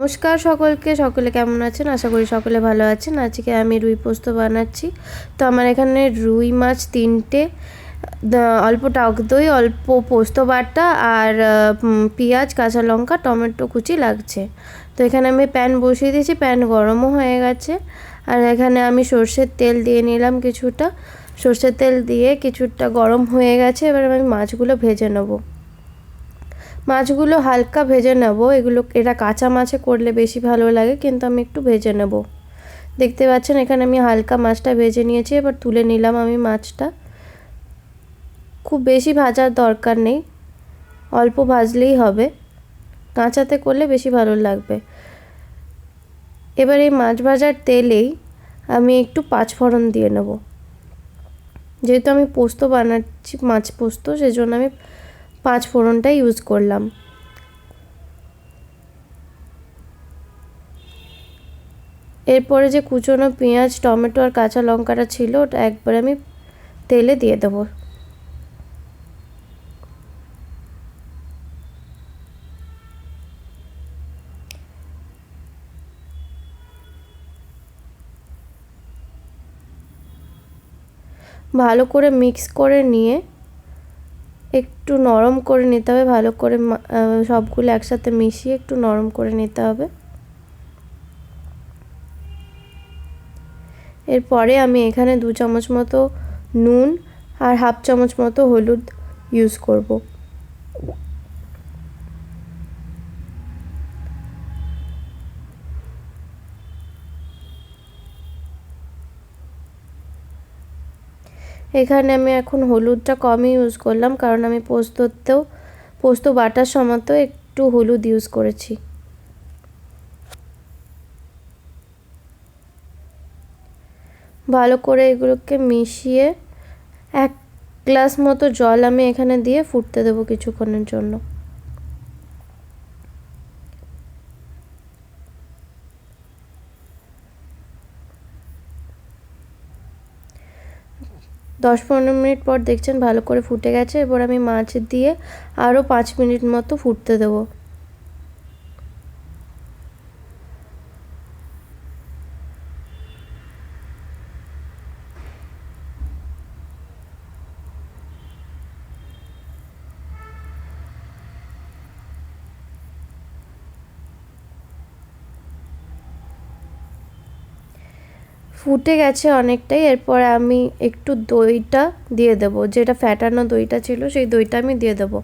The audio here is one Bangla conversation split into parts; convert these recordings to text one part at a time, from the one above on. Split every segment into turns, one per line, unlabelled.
নমস্কার সকলকে, সকলে কেমন আছেন? আশা করি সকলে ভালো আছেন। আজকে আমি রুই পোস্ত বানাচ্ছি। তো আমার এখানে রুই মাছ তিনটে অল্প টক দই, অল্প পোস্ত বাটা আর পেঁয়াজ, কাঁচা লঙ্কা, টমেটো কুচি লাগছে। তো এখানে আমি প্যান বসিয়ে দিয়েছি, প্যান গরমও হয়ে গেছে। আর এখানে আমি সর্ষের তেল দিয়ে নিলাম কিছুটা। সর্ষের তেল দিয়ে কিছুটা গরম হয়ে গেছে, এবার আমি মাছগুলো ভেজে নেব। মাছগুলো হালকা ভেজে নেব। এগুলো এটা কাঁচা মাছে করলে বেশি ভালো লাগে, কিন্তু আমি একটু ভেজে নেব। দেখতে পাচ্ছেন, এখানে আমি হালকা মাছটা ভেজে নিয়েছি, এবার তুলে নিলাম আমি মাছটা। খুব বেশি ভাজার দরকার নেই, অল্প ভাজলেই হবে। কাঁচাতে করলে বেশি ভালো লাগবে। এবার এই মাছ ভাজার তেলেই আমি একটু পাঁচফোড়ন দিয়ে নেব। যেহেতু আমি পোস্ত বানাচ্ছি, মাছ পোস্ত, সেজন্য আমি পাঁচ ফোড়নটা ইউজ করলাম। এরপরে যে কুচনো পেঁয়াজ, টমেটো আর কাঁচা লঙ্কাটা ছিল, ওটা একবার আমি তেলে দিয়ে দেবো। ভালো করে মিক্স করে নিয়ে একটু নরম করে নিতে হবে, ভালো করে সবগুলো একসাথে মিশিয়ে একটু নরম করে নিতে হবে। এরপরে আমি এখানে দু চামচ মতো নুন আর হাফ চামচ মতো হলুদ ইউজ করব। এখানে আমি এখন হলুদটা কমই ইউজ করলাম, কারণ আমি পোস্ততেও, পোস্ত বাটার সময় তো একটু হলুদ ইউজ করেছি। ভালো করে এগুলোকে মিশিয়ে এক গ্লাস মতো জল আমি এখানে দিয়ে ফুটতে দেবো কিছুক্ষণের জন্য। দশ পনেরো মিনিট পর দেখছেন ভালো করে ফুটে গেছে। এবার আমি মাছ দিয়ে আরও পাঁচ মিনিট মতো ফুটতে দেবো। ফুটে গেছে অনেকটাই, এরপর আমি একটু দইটা দিয়ে দেবো। যেটা ফ্যাটানো দইটা ছিল, সেই দইটা আমি দিয়ে দেবো।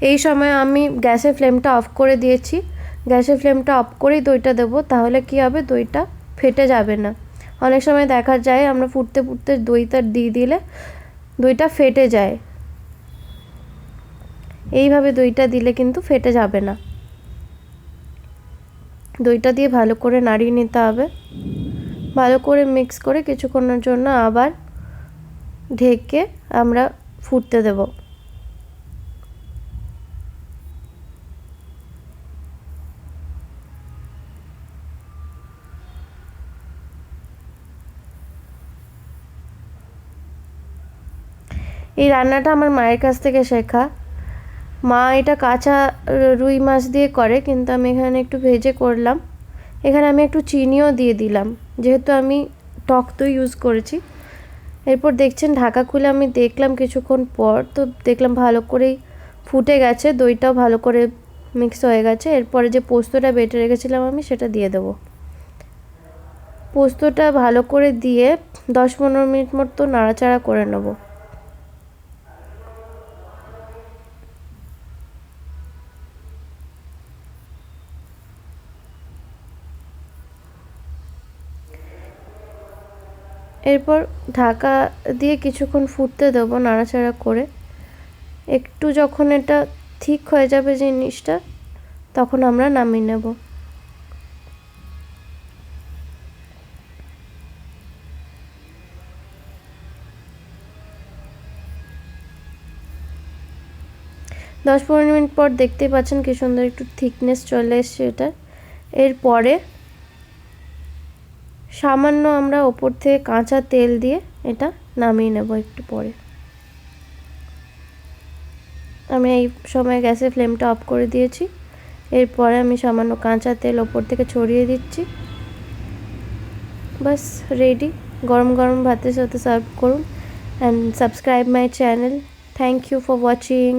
এই সময় আমি গ্যাসের ফ্লেমটা অফ করে দিয়েছি। গ্যাসের ফ্লেমটা অফ করেই দইটা দেবো, তাহলে কি হবে? দইটা ফেটে যাবে না। অনেক সময় দেখা যায়, আমরা ফুটতে ফুটতে দইটা দিয়ে দিলে দইটা ফেটে যায়। এইভাবে দইটা দিলে কিন্তু ফেটে যাবে না। দইটা দিয়ে ভালো করে নাড়িয়ে নিতে হবে। ভালো করে মিক্স করে কিছুক্ষণের জন্য আবার ঢেকে আমরা ফুটতে দেব। এই রান্নাটা আমার মায়ের কাছ থেকে শেখা। মা এটা কাঁচা রুই মাছ দিয়ে করে, কিন্তু আমি এখানে একটু ভেজে করলাম। এখানে আমি একটু চিনিও দিয়ে দিলাম। যেহেতু আমি টক দই ইউজ করেছি। এরপর দেখছেন ঢাকা খুলে আমি দেখলাম কিছুক্ষণ পর, তো দেখলাম ভালো করেই ফুটে গেছে, দইটাও ভালো করে মিক্স হয়ে গেছে। এরপরে যে পোস্তটা বেটে রেখেছিলাম আমি সেটা দিয়ে দেবো। পোস্তটা ভালো করে দিয়ে দশ পনেরো মিনিট মতো নাড়াচাড়া করে নেব। এরপর ঢাকা দিয়ে কিছুক্ষণ ফুটতে দেবো নাড়াচাড়া করে। একটু যখন এটা ঠিক হয়ে যাবে জিনিসটা, তখন আমরা নামিয়ে নেব। দশ পনেরো মিনিট পর দেখতেই পাচ্ছেন কি সুন্দর একটু থিকনেস চলে এসছে এটা। এরপরে সামান্য আমরা ওপর থেকে কাঁচা তেল দিয়ে এটা নামিয়ে নেব একটু পরে। আমি এই সময় গ্যাসের ফ্লেমটা অফ করে দিয়েছি। এরপরে আমি সামান্য কাঁচা তেল ওপর থেকে ছড়িয়ে দিচ্ছি। বাস রেডি গরম গরম ভাতের সাথে সার্ভ করুন। And subscribe my channel thank you for watching